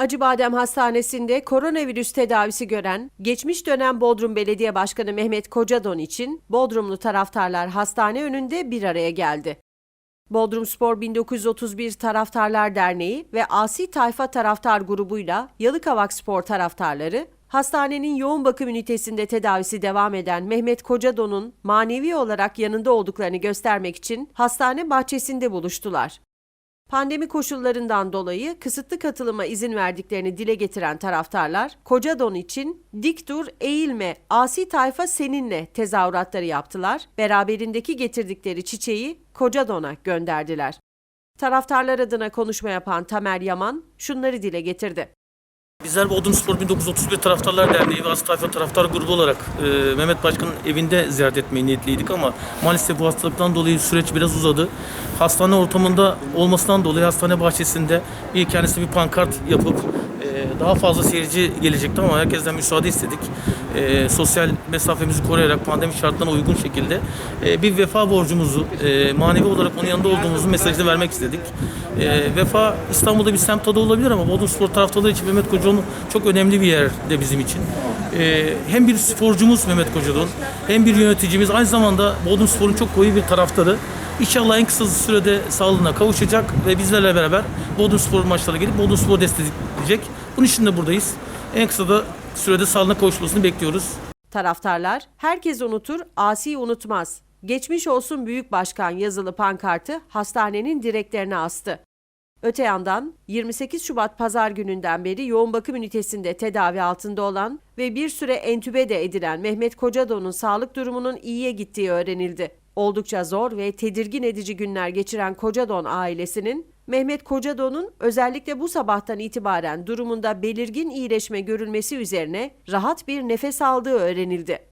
Acıbadem Hastanesi'nde koronavirüs tedavisi gören geçmiş dönem Bodrum Belediye Başkanı Mehmet Kocadon için Bodrumlu taraftarlar hastane önünde bir araya geldi. Bodrum Spor 1931 Taraftarlar Derneği ve Asi Tayfa Taraftar grubuyla Yalıkavak Spor taraftarları hastanenin yoğun bakım ünitesinde tedavisi devam eden Mehmet Kocadon'un manevi olarak yanında olduklarını göstermek için hastane bahçesinde buluştular. Pandemi koşullarından dolayı kısıtlı katılıma izin verdiklerini dile getiren taraftarlar, Kocadon için dik dur, eğilme, asi tayfa seninle tezahüratları yaptılar, beraberindeki getirdikleri çiçeği Kocadon'a gönderdiler. Taraftarlar adına konuşma yapan Tamer Yaman şunları dile getirdi. Bizler Bodrum Spor 1931 Taraftarlar Derneği ve Aslı Tayfa Taraftar Grubu olarak e, Mehmet Başkan'ın evinde ziyaret etmeyi niyetliydik ama maalesef bu hastalıktan dolayı süreç biraz uzadı. Hastane ortamında olmasından dolayı hastane bahçesinde bir kendisi bir pankart yapıp daha fazla seyirci gelecekti ama herkesten müsaade istedik. E, sosyal mesafemizi koruyarak pandemi şartlarına uygun şekilde e, bir vefa borcumuzu, e, manevi olarak onun yanında olduğumuzu mesajını vermek istedik. E, vefa İstanbul'da bir semt adı olabilir ama Bodrum Spor taraftarları için Mehmet Kocadon çok önemli bir yerde bizim için. E, hem bir sporcumuz Mehmet Kocadon hem bir yöneticimiz aynı zamanda Bodrum Spor'un çok koyu bir taraftarı. İnşallah en kısa sürede sağlığına kavuşacak ve bizlerle beraber Bodrum Spor maçlarına gelip Bodrum Spor destekleyecek. Bunun için de buradayız. En kısa da sürede sağlığına kavuşmasını bekliyoruz. Taraftarlar, herkes unutur, asi unutmaz. Geçmiş olsun Büyük Başkan yazılı pankartı hastanenin direklerine astı. Öte yandan 28 Şubat pazar gününden beri yoğun bakım ünitesinde tedavi altında olan ve bir süre entübe de edilen Mehmet Kocadon'un sağlık durumunun iyiye gittiği öğrenildi. Oldukça zor ve tedirgin edici günler geçiren Kocadon ailesinin Mehmet Kocadon'un özellikle bu sabahtan itibaren durumunda belirgin iyileşme görülmesi üzerine rahat bir nefes aldığı öğrenildi.